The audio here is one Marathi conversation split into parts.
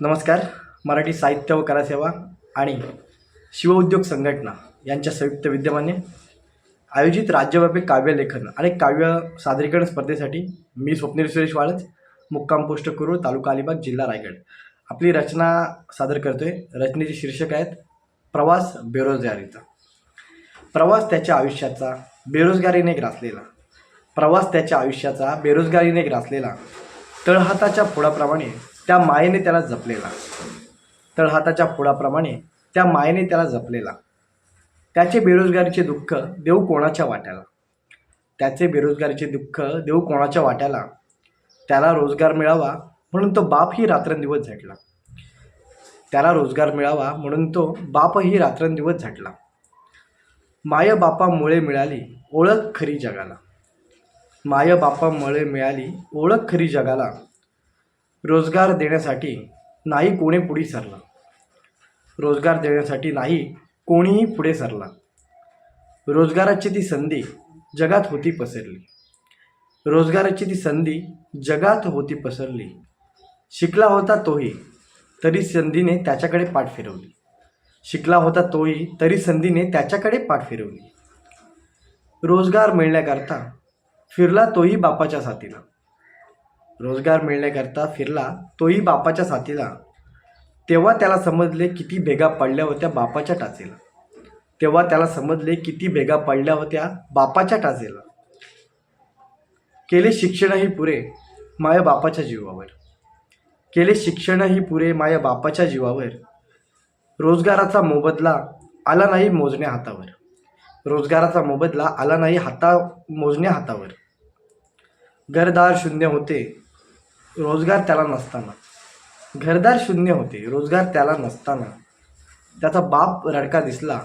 नमस्कार. मराठी साहित्य व कलासेवा आणि शिवउद्योग संघटना यांच्या संयुक्त विद्यमाने आयोजित राज्यव्यापी काव्यलेखन आणि काव्य सादरीकरण स्पर्धेसाठी मी स्वप्नील सुरेश वाळज मुक्काम पोस्ट कुरुळ तालुका अलिबाग जिल्हा रायगड. आपली रचना सादर करतोय. रचनेचे शीर्षक आहेत प्रवास बेरोजगारीचा. प्रवास त्याच्या आयुष्याचा बेरोजगारीने ग्रासलेला. प्रवास त्याच्या आयुष्याचा बेरोजगारीने ग्रासलेला. तळहाताच्या फोडाप्रमाणे त्या मायेने त्याला जपलेला. तळहाताच्या फोडाप्रमाणे त्या मायेने त्याला जपलेला. त्याचे बेरोजगारीचे दुःख देऊ कोणाच्या वाट्याला? त्याचे बेरोजगारीचे दुःख देऊ कोणाच्या वाट्याला? त्याला रोजगार मिळावा म्हणून तो बापही रात्रंदिवस झटला. त्याला रोजगार मिळावा म्हणून तो बापही रात्रंदिवस झटला. माय बापामुळे मिळाली ओळख खरी जगाला. माय बापामुळे मिळाली ओळख खरी जगाला. रोजगार देण्यासाठी नाही कोणी पुढे सरला. रोजगार देण्यासाठी नाही कोणीही पुढे सरला. रोजगाराची ती संधी जगात होती पसरली. रोजगाराची ती संधी जगात होती पसरली. शिकला होता तोही तरी संधीने त्याच्याकडे पाठ फिरवली. शिकला होता तोही तरी संधीने त्याच्याकडे पाठ फिरवली. रोजगार मिळण्याकरता फिरला तोही बापाच्या साथीला रोजगार मिळण्याकरता फिरला तोही बापाच्या साथीला. तेव्हा त्याला समजले किती भेगा पडल्या होत्या बापाच्या टाचेला. तेव्हा त्याला समजले किती भेगा पडल्या होत्या बापाच्या टाचेला. केले शिक्षणही पुरे माया बापाच्या जीवावर. केले शिक्षणही पुरे माया बापाच्या जीवावर. रोजगाराचा मोबदला आला नाही मोजण्या हातावर. रोजगाराचा मोबदला आला नाही हाता मोजण्या हातावर. घरदार शून्य होते. रोजगार त्याला नसताना. घरदार शून्य होते रोजगार त्याला नसताना. त्याचा बाप रडका दिसला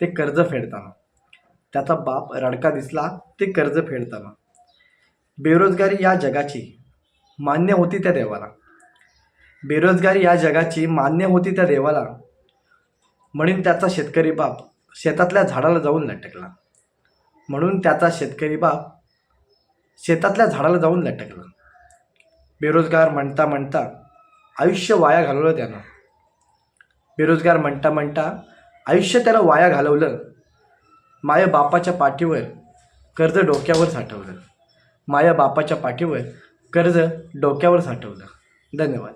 ते कर्ज फेडताना. त्याचा बाप रडका दिसला ते कर्ज फेडताना. बेरोजगारी या जगाची मान्य होती त्या देवाला. बेरोजगारी या जगाची मान्य होती त्या देवाला. म्हणून त्याचा शेतकरी बाप शेतातल्या झाडाला जाऊन लटकला. म्हणून त्याचा शेतकरी बाप शेतातल्या झाडाला जाऊन लटकला. बेरोजगार म्हणता म्हणता आयुष्य वाया घालवलं त्यानं. बेरोजगार म्हणता म्हणता आयुष्य त्याला वाया घालवलं. माया बापाच्या पाठीवर कर्ज डोक्यावर साठवलं. माया बापाच्या पाठीवर कर्ज डोक्यावर साठवलं. धन्यवाद.